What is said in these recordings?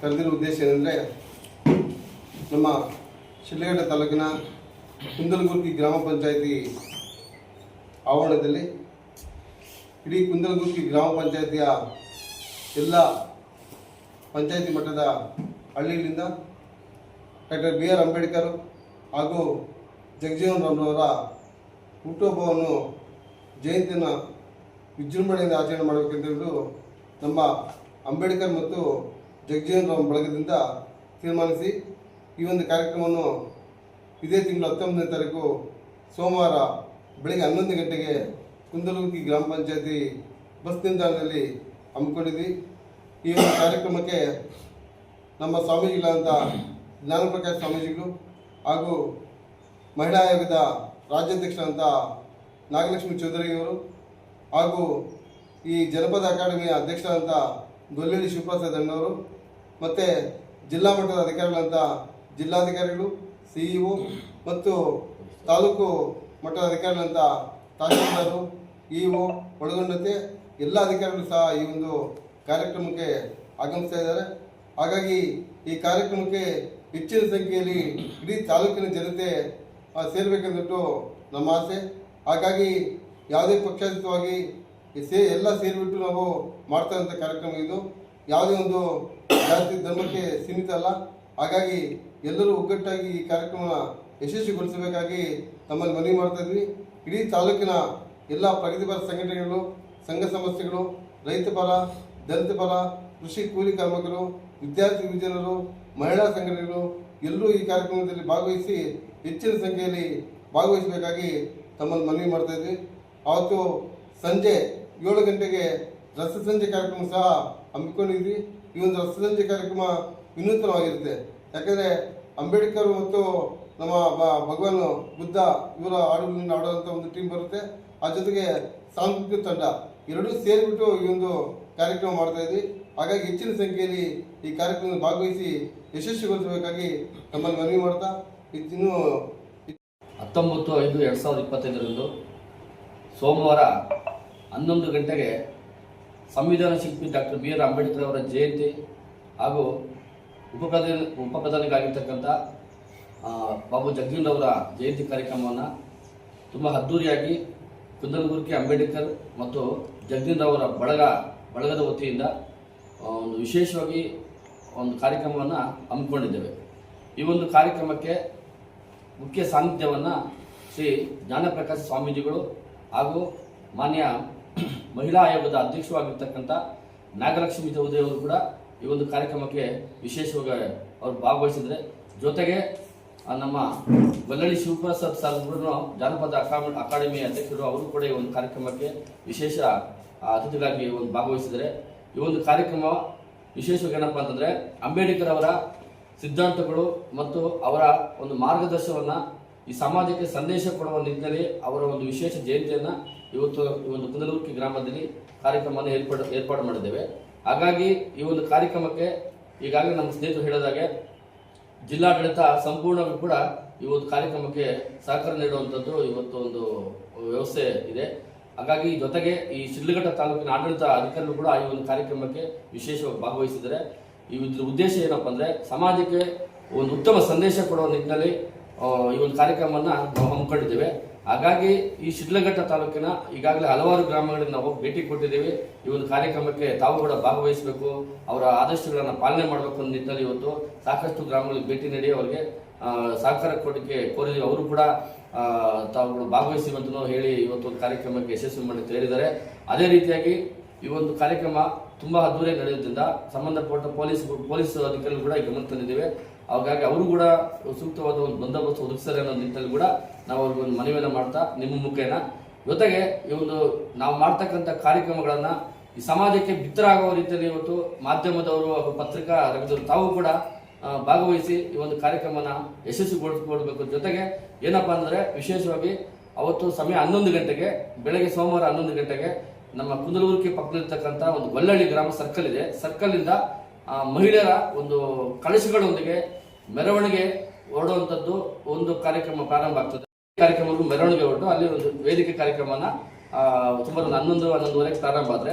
ಕರೆದಿರೋ ಉದ್ದೇಶ ಏನಂದರೆ, ನಮ್ಮ ಶಿಡ್ಲಘಟ್ಟ ತಾಲೂಕಿನ ಕುಂದಲಗುರ್ಗಿ ಗ್ರಾಮ ಪಂಚಾಯಿತಿ ಆವರಣದಲ್ಲಿ ಇಡೀ ಕುಂದಲಗುರ್ಗಿ ಗ್ರಾಮ ಪಂಚಾಯಿತಿಯ ಎಲ್ಲ ಪಂಚಾಯಿತಿ ಮಟ್ಟದ ಹಳ್ಳಿಗಳಿಂದ ಡಾಕ್ಟರ್ ಬಿ ಆರ್ ಅಂಬೇಡ್ಕರ್ ಹಾಗೂ ಜಗಜೀವನ್ ರಾಮ್ರವರ ಹುಟ್ಟುಹಬ್ಬವನ್ನು ಜಯಂತಿಯನ್ನು ವಿಜೃಂಭಣೆಯಿಂದ ಆಚರಣೆ ಮಾಡಬೇಕೆಂದು ನಮ್ಮ ಅಂಬೇಡ್ಕರ್ ಮತ್ತು ಜಗಜೀವನ್ ಬಳಗದಿಂದ ತೀರ್ಮಾನಿಸಿ ಈ ಒಂದು ಕಾರ್ಯಕ್ರಮವನ್ನು ಇದೇ ತಿಂಗಳ ಹತ್ತೊಂಬತ್ತನೇ ತಾರೀಕು ಸೋಮವಾರ ಬೆಳಗ್ಗೆ ಹನ್ನೊಂದು ಗಂಟೆಗೆ ಕುಂದಲಗುರ್ಗಿ ಗ್ರಾಮ ಪಂಚಾಯತಿ ಬಸ್ ನಿಲ್ದಾಣದಲ್ಲಿ ಹಮ್ಮಿಕೊಂಡಿದ್ವಿ. ಈ ಒಂದು ಕಾರ್ಯಕ್ರಮಕ್ಕೆ ನಮ್ಮ ಸ್ವಾಮೀಜಿಗಳಾದಂಥ ಜ್ಞಾನಪ್ರಕಾಶ್ ಸ್ವಾಮೀಜಿಗಳು ಹಾಗೂ ಮಹಿಳಾ ಆಯೋಗದ ರಾಜ್ಯಾಧ್ಯಕ್ಷರಾದಂಥ ನಾಗಲಕ್ಷ್ಮಿ ಚೌಧರಿಯವರು ಹಾಗೂ ಈ ಜನಪದ ಅಕಾಡೆಮಿಯ ಅಧ್ಯಕ್ಷರಾದಂಥ ಗೊಲ್ಲಳ್ಳಿ ಶಿವಪ್ರಸಾದ್ ಅಣ್ಣವರು ಮತ್ತು ಜಿಲ್ಲಾ ಮಟ್ಟದ ಅಧಿಕಾರಿಗಳಂತ ಜಿಲ್ಲಾಧಿಕಾರಿಗಳು ಸಿ ಇ ಮತ್ತು ತಾಲೂಕು ಮಟ್ಟದ ಅಧಿಕಾರಿಗಳಂತ ತಹಶೀಲ್ದಾರರು ಇ ಒ ಒಳಗೊಂಡಂತೆ ಎಲ್ಲ ಅಧಿಕಾರಿಗಳು ಸಹ ಈ ಒಂದು ಕಾರ್ಯಕ್ರಮಕ್ಕೆ ಆಗಮಿಸ್ತಾ ಇದ್ದಾರೆ. ಹಾಗಾಗಿ ಈ ಕಾರ್ಯಕ್ರಮಕ್ಕೆ ಹೆಚ್ಚಿನ ಸಂಖ್ಯೆಯಲ್ಲಿ ಇಡೀ ತಾಲೂಕಿನ ಜನತೆ ಸೇರಬೇಕೆಂದ್ಬಿಟ್ಟು ನಮ್ಮ ಆಸೆ. ಹಾಗಾಗಿ ಯಾವುದೇ ಪಕ್ಷಾತೀತವಾಗಿ ಸೇ, ಎಲ್ಲ ಸೇರಿಬಿಟ್ಟು ನಾವು ಮಾಡ್ತಾ ಇರೋಂಥ ಕಾರ್ಯಕ್ರಮ ಇದು. ಯಾವುದೇ ಒಂದು ಜಾತಿ ಧರ್ಮಕ್ಕೆ ಸೀಮಿತ ಅಲ್ಲ. ಹಾಗಾಗಿ ಎಲ್ಲರೂ ಒಗ್ಗಟ್ಟಾಗಿ ಈ ಕಾರ್ಯಕ್ರಮ ಯಶಸ್ವಿಗೊಳಿಸಬೇಕಾಗಿ ತಮ್ಮಲ್ಲಿ ಮನವಿ ಮಾಡ್ತಾ ಇದ್ವಿ. ಇಡೀ ತಾಲೂಕಿನ ಎಲ್ಲ ಪ್ರಗತಿಪರ ಸಂಘಟನೆಗಳು, ಸಂಘ ಸಂಸ್ಥೆಗಳು, ರೈತ ಪರ, ದಲಿತ ಕೃಷಿ ಕೂಲಿ ಕಾರ್ಮಿಕರು, ವಿದ್ಯಾರ್ಥಿ ವಿಜಯನರು ಮಹಿಳಾ ಸಂಘಟನೆಗಳು ಎಲ್ಲರೂ ಈ ಕಾರ್ಯಕ್ರಮದಲ್ಲಿ ಭಾಗವಹಿಸಿ ಹೆಚ್ಚಿನ ಸಂಖ್ಯೆಯಲ್ಲಿ ಭಾಗವಹಿಸಬೇಕಾಗಿ ತಮ್ಮಲ್ಲಿ ಮನವಿ ಮಾಡ್ತಾ ಇದ್ವಿ. ಆವತ್ತು ಸಂಜೆ ಏಳು ಗಂಟೆಗೆ ರಸಸಂಜೆ ಕಾರ್ಯಕ್ರಮ ಸಹ ಹಮ್ಮಿಕೊಂಡಿದ್ವಿ. ಈ ಒಂದು ರಸಸಂಜೆ ಕಾರ್ಯಕ್ರಮ ವಿನೂತನವಾಗಿರುತ್ತೆ. ಯಾಕಂದರೆ ಅಂಬೇಡ್ಕರ್ ಮತ್ತು ನಮ್ಮ ಭಗವಾನ್ ಬುದ್ಧ ಇವರ ಹಾಡುಗಳಿಂದ ಆಡುವಂಥ ಒಂದು ಟೀಮ್ ಬರುತ್ತೆ. ಆ ಜೊತೆಗೆ ಸಾಂಸ್ಕೃತಿಕ ತಂಡ ಎರಡೂ ಸೇರಿಬಿಟ್ಟು ಈ ಒಂದು ಕಾರ್ಯಕ್ರಮ ಮಾಡ್ತಾ ಇದ್ವಿ. ಹಾಗಾಗಿ ಹೆಚ್ಚಿನ ಸಂಖ್ಯೆಯಲ್ಲಿ ಈ ಕಾರ್ಯಕ್ರಮ ಭಾಗವಹಿಸಿ ಯಶಸ್ವಿಗೊಳಿಸಬೇಕಾಗಿ ನಮ್ಮಲ್ಲಿ ಮನವಿ ಮಾಡ್ತಾ ಇನ್ನು ಹತ್ತೊಂಬತ್ತು ಐದು ಎರಡು ಸಾವಿರದ ಇಪ್ಪತ್ತೈದರಂದು ಸೋಮವಾರ ಹನ್ನೊಂದು ಗಂಟೆಗೆ ಸಂವಿಧಾನ ಶಿಲ್ಪಿ ಡಾಕ್ಟರ್ ಬಿ ಆರ್ ಅಂಬೇಡ್ಕರ್ ಅವರ ಜಯಂತಿ ಹಾಗೂ ಉಪಪ್ರಧಾನ ಉಪಪ್ರಧಾನಿಗಾಗಿರ್ತಕ್ಕಂಥ ಬಾಬು ಜಗ್ಜೀನ್ ಅವರ ಜಯಂತಿ ಕಾರ್ಯಕ್ರಮವನ್ನು ತುಂಬ ಅದ್ದೂರಿಯಾಗಿ ಕುಂದಲಗುರ್ಕಿ ಅಂಬೇಡ್ಕರ್ ಮತ್ತು ಜಗ್ಜೀನ್ ಅವರ ಬಳಗ, ಬಳಗದ ವತಿಯಿಂದ ಒಂದು ವಿಶೇಷವಾಗಿ ಒಂದು ಕಾರ್ಯಕ್ರಮವನ್ನು ಹಮ್ಮಿಕೊಂಡಿದ್ದೇವೆ. ಈ ಒಂದು ಕಾರ್ಯಕ್ರಮಕ್ಕೆ ಮುಖ್ಯ ಸಾನ್ನಿಧ್ಯವನ್ನು ಶ್ರೀ ಜ್ಞಾನಪ್ರಕಾಶ ಸ್ವಾಮೀಜಿಗಳು ಹಾಗೂ ಮಾನ್ಯ ಮಹಿಳಾ ಆಯೋಗದ ಅಧ್ಯಕ್ಷವಾಗಿರ್ತಕ್ಕಂಥ ನಾಗಲಕ್ಷ್ಮಿ ಅವರು ಕೂಡ ಈ ಒಂದು ಕಾರ್ಯಕ್ರಮಕ್ಕೆ ವಿಶೇಷವಾಗಿ ಅವರು ಭಾಗವಹಿಸಿದರೆ. ಜೊತೆಗೆ ನಮ್ಮ ಬಲ್ಲಳ್ಳಿ ಶಿವಪ್ರಸಾದ್ ಸರ್ ಕೂಡ ಜಾನಪದ ಅಕಾಡೆಮಿ ಅಕಾಡೆಮಿ ಅಧ್ಯಕ್ಷರು ಅವರು ಕೂಡ ಈ ಒಂದು ಕಾರ್ಯಕ್ರಮಕ್ಕೆ ವಿಶೇಷ ಅತಿಥಿಗಳಾಗಿ ಒಂದು ಭಾಗವಹಿಸಿದರೆ. ಈ ಒಂದು ಕಾರ್ಯಕ್ರಮ ವಿಶೇಷವಾಗಿ ಏನಪ್ಪ ಅಂತಂದರೆ ಅಂಬೇಡ್ಕರ್ ಅವರ ಸಿದ್ಧಾಂತಗಳು ಮತ್ತು ಅವರ ಒಂದು ಮಾರ್ಗದರ್ಶನವನ್ನು ಈ ಸಮಾಜಕ್ಕೆ ಸಂದೇಶ ಕೊಡುವ ನಿಟ್ಟಿನಲ್ಲಿ ಅವರ ಒಂದು ವಿಶೇಷ ಜಯಂತಿಯನ್ನು ಇವತ್ತು ಈ ಒಂದು ಕುಂದಲುರ್ಕಿ ಗ್ರಾಮದಲ್ಲಿ ಕಾರ್ಯಕ್ರಮವನ್ನು ಏರ್ಪಡ, ಏರ್ಪಾಡು ಮಾಡಿದ್ದೇವೆ. ಹಾಗಾಗಿ ಈ ಒಂದು ಕಾರ್ಯಕ್ರಮಕ್ಕೆ ಈಗಾಗಲೇ ನಮ್ಮ ಸ್ನೇಹಿತರು ಹೇಳಿದಾಗೆ ಜಿಲ್ಲಾಡಳಿತ ಸಂಪೂರ್ಣವಾಗಿ ಕೂಡ ಈ ಒಂದು ಕಾರ್ಯಕ್ರಮಕ್ಕೆ ಸಹಕಾರ ನೀಡುವಂಥದ್ದು ಇವತ್ತು ಒಂದು ವ್ಯವಸ್ಥೆ ಇದೆ. ಹಾಗಾಗಿ ಜೊತೆಗೆ ಈ ಶಿಡ್ಲಘಟ್ಟ ತಾಲೂಕಿನ ಆಡಳಿತ ಅಧಿಕಾರಿಗಳು ಕೂಡ ಈ ಒಂದು ಕಾರ್ಯಕ್ರಮಕ್ಕೆ ವಿಶೇಷವಾಗಿ ಭಾಗವಹಿಸಿದ್ದಾರೆ. ಇದ್ರ ಉದ್ದೇಶ ಏನಪ್ಪ ಅಂದರೆ ಸಮಾಜಕ್ಕೆ ಒಂದು ಉತ್ತಮ ಸಂದೇಶ ಕೊಡುವ ನಿಟ್ಟಿನಲ್ಲಿ ಈ ಒಂದು ಕಾರ್ಯಕ್ರಮವನ್ನು ನಾವು ಹಮ್ಮಿಕೊಂಡಿದ್ದೇವೆ. ಹಾಗಾಗಿ ಈ ಶಿಡ್ಲಘಟ್ಟ ತಾಲೂಕಿನ ಈಗಾಗಲೇ ಹಲವಾರು ಗ್ರಾಮಗಳಿಗೆ ನಾವು ಭೇಟಿ ಕೊಟ್ಟಿದ್ದೇವೆ. ಈ ಒಂದು ಕಾರ್ಯಕ್ರಮಕ್ಕೆ ತಾವು ಕೂಡ ಭಾಗವಹಿಸಬೇಕು. ಅವರ ಆದರ್ಶಗಳನ್ನು ಪಾಲನೆ ಮಾಡಬೇಕು ಅನ್ನೋ ನಿಟ್ಟಿನಲ್ಲಿ ಇವತ್ತು ಸಾಕಷ್ಟು ಗ್ರಾಮಗಳಿಗೆ ಭೇಟಿ ನೀಡಿ ಅವರಿಗೆ ಸಹಕಾರ ಕೊಡಲಿಕ್ಕೆ ಕೋರಿದ್ದೀವಿ ಅವರು ಕೂಡ ತಾವು ತಾವುಗಳು ಭಾಗವಹಿಸುವಂತನೂ ಹೇಳಿ ಇವತ್ತು ಒಂದು ಕಾರ್ಯಕ್ರಮಕ್ಕೆ ಯಶಸ್ವಿ ಮಾಡಿ ಹೇಳಿದ್ದಾರೆ ಅದೇ ರೀತಿಯಾಗಿ ಈ ಒಂದು ಕಾರ್ಯಕ್ರಮ ತುಂಬಾ ಅದ್ದೂರಿಯಾಗಿ ನಡೆಯೋದ್ರಿಂದ ಸಂಬಂಧಪಟ್ಟ ಪೊಲೀಸ್ ಪೊಲೀಸ್ ಅಧಿಕಾರಿಗಳು ಕೂಡ ಗಮನ ತಂದಿದ್ದೇವೆ. ಹಾಗಾಗಿ ಅವರು ಕೂಡ ಸೂಕ್ತವಾದ ಒಂದು ಬಂದೋಬಸ್ತ್ ಒದಗಿಸ್ತಾರೆ ಅನ್ನೋ ನಿಟ್ಟಿನಲ್ಲಿ ಕೂಡ ನಾವು ಅವ್ರಿಗೆ ಒಂದು ಮನವಿಯನ್ನು ಮಾಡ್ತಾ ನಿಮ್ಮ ಮುಖೇನ. ಜೊತೆಗೆ ಈ ಒಂದು ನಾವು ಮಾಡ್ತಕ್ಕಂಥ ಕಾರ್ಯಕ್ರಮಗಳನ್ನ ಈ ಸಮಾಜಕ್ಕೆ ಬಿತ್ತರಾಗುವ ರೀತಿಯಲ್ಲಿ ಇವತ್ತು ಮಾಧ್ಯಮದವರು ಹಾಗೂ ಪತ್ರಿಕಾ ರಂಗದವರು ತಾವು ಕೂಡ ಭಾಗವಹಿಸಿ ಈ ಒಂದು ಕಾರ್ಯಕ್ರಮನ ಯಶಸ್ವಿಗೊಳಿಸ್ಕೊಡ್ಬೇಕು. ಜೊತೆಗೆ ಏನಪ್ಪಾ ಅಂದ್ರೆ ವಿಶೇಷವಾಗಿ ಅವತ್ತು ಸಮಯ ಹನ್ನೊಂದು ಗಂಟೆಗೆ ಬೆಳಗ್ಗೆ ಸೋಮವಾರ ಹನ್ನೊಂದು ಗಂಟೆಗೆ ನಮ್ಮ ಕುಂದಲೂರ್ಕಿ ಪಕ್ಕದಲ್ಲಿರ್ತಕ್ಕಂಥ ಒಂದು ಗೊಲ್ಲಳ್ಳಿ ಗ್ರಾಮ ಸರ್ಕಲ್ ಇದೆ. ಸರ್ಕಲ್ ಇಂದ ಆ, ಮಹಿಳೆಯರ ಒಂದು ಕಳಶಗಳೊಂದಿಗೆ ಮೆರವಣಿಗೆ ಹೊರಡುವಂಥದ್ದು ಒಂದು ಕಾರ್ಯಕ್ರಮ ಪ್ರಾರಂಭ ಆಗ್ತದೆ. ಕಾರ್ಯಕ್ರಮಕ್ಕೂ ಮೆರವಣಿಗೆ ಹೊರಟು ಅಲ್ಲಿ ಒಂದು ವೇದಿಕೆ ಕಾರ್ಯಕ್ರಮನ ಸುಮಾರು ಒಂದು ಹನ್ನೊಂದು ಹನ್ನೊಂದುವರೆಗೆ ಪ್ರಾರಂಭ ಆದರೆ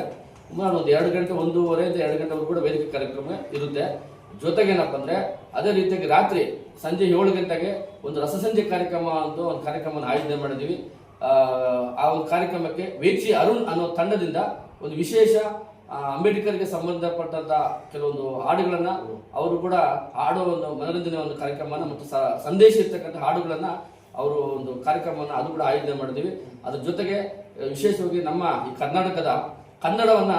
ಸುಮಾರು ಒಂದು ಎರಡು ಗಂಟೆ ಒಂದೂವರೆಯಿಂದ ಎರಡು ಗಂಟೆವರೆಗೂ ಕೂಡ ವೇದಿಕೆ ಕಾರ್ಯಕ್ರಮ ಇರುತ್ತೆ. ಜೊತೆಗೆ ಏನಪ್ಪ ಅಂದ್ರೆ ಅದೇ ರೀತಿಯಾಗಿ ರಾತ್ರಿ ಸಂಜೆ ಏಳು ಗಂಟೆಗೆ ಒಂದು ರಸಸಂಜೆ ಕಾರ್ಯಕ್ರಮ ಅಂತ ಒಂದು ಕಾರ್ಯಕ್ರಮನ ಆಯೋಜನೆ ಮಾಡಿದ್ದೀವಿ. ಆ, ಒಂದು ಕಾರ್ಯಕ್ರಮಕ್ಕೆ ವೇಚಿ ಅರುಣ್ ಅನ್ನೋ ತಂಡದಿಂದ ಒಂದು ವಿಶೇಷ ಅಂಬೇಡ್ಕರ್ಗೆ ಸಂಬಂಧಪಟ್ಟಂತ ಕೆಲವೊಂದು ಹಾಡುಗಳನ್ನ ಅವರು ಕೂಡ ಹಾಡೋ ಒಂದು ಮನರಂಜನೆ ಒಂದು ಕಾರ್ಯಕ್ರಮನ ಮತ್ತು ಸಂದೇಶ ಇರ್ತಕ್ಕಂಥ ಹಾಡುಗಳನ್ನ ಅವರು ಒಂದು ಕಾರ್ಯಕ್ರಮವನ್ನು ಅದು ಕೂಡ ಆಯೋಜನೆ ಮಾಡಿದ್ದೀವಿ. ಅದ್ರ ಜೊತೆಗೆ, ವಿಶೇಷವಾಗಿ ನಮ್ಮ ಈ ಕರ್ನಾಟಕದ ಕನ್ನಡವನ್ನ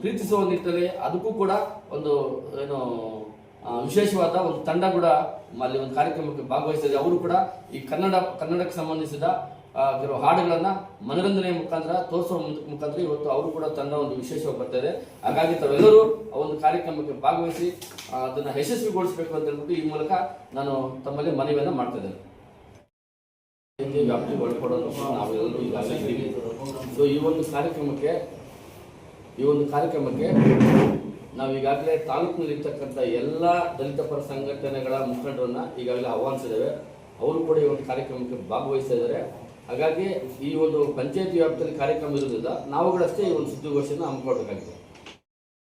ಪ್ರೀತಿಸುವ ನಿಟ್ಟಿನಲ್ಲಿ ಅದಕ್ಕೂ ಕೂಡ ಒಂದು ಏನು ವಿಶೇಷವಾದ ಒಂದು ತಂಡ ಕೂಡ ಅಲ್ಲಿ ಒಂದು ಕಾರ್ಯಕ್ರಮಕ್ಕೆ ಭಾಗವಹಿಸಿದೆ. ಅವರು ಕೂಡ ಈ ಕನ್ನಡ, ಕನ್ನಡಕ್ಕೆ ಸಂಬಂಧಿಸಿದ ಕೆಲವು ಹಾಡುಗಳನ್ನ ಮನರಂಜನೆಯ ಮುಖಾಂತರ ತೋರಿಸುವ ಮುಖ- ಮುಖಾಂತರ ಇವತ್ತು ಅವರು ಕೂಡ ತನ್ನ ಒಂದು ವಿಶೇಷವಾಗಿ ಬರ್ತಾ ಇದೆ ಹಾಗಾಗಿ ತಾವೆಲ್ಲರೂ ಆ ಒಂದು ಕಾರ್ಯಕ್ರಮಕ್ಕೆ ಭಾಗವಹಿಸಿ ಅದನ್ನ ಯಶಸ್ವಿಗೊಳಿಸಬೇಕು ಅಂತ ಹೇಳ್ಬಿಟ್ಟು ಈ ಮೂಲಕ ನಾನು ತಮ್ಮಲ್ಲಿ ಮನವಿಯನ್ನ ಮಾಡ್ತಾ ಇದ್ದೇನೆ. ವ್ಯಾಪ್ತಿ ಒಳಪಡೋದು ನಾವೆಲ್ಲರೂ ಈಗಾಗಲೇ ಇದ್ದೀವಿ ಸೊ ಈ ಒಂದು ಕಾರ್ಯಕ್ರಮಕ್ಕೆ, ಈ ಒಂದು ಕಾರ್ಯಕ್ರಮಕ್ಕೆ ನಾವು ಈಗಾಗಲೇ ತಾಲೂಕಿನಲ್ಲಿ ಇರ್ತಕ್ಕಂಥ ಎಲ್ಲ ದಲಿತ ಪರ ಸಂಘಟನೆಗಳ ಮುಖಂಡರನ್ನ ಈಗಾಗಲೇ ಆಹ್ವಾನಿಸಿದ್ದೇವೆ. ಅವರು ಕೂಡ ಈ ಒಂದು ಕಾರ್ಯಕ್ರಮಕ್ಕೆ ಭಾಗವಹಿಸ್ತಾ ಹಾಗಾಗಿ ಈ ಒಂದು ಪಂಚಾಯತಿ ವ್ಯಾಪ್ತಿಯಲ್ಲಿ ಕಾರ್ಯಕ್ರಮ ಇರುವುದಿಲ್ಲ ನಾವುಗಳಷ್ಟೇ ಈ ಒಂದು ಸುದ್ದಿಗೋಷ್ಠಿಯನ್ನು ಹಮ್ಮಿಕೊಳ್ಬೇಕಾಗಿದೆ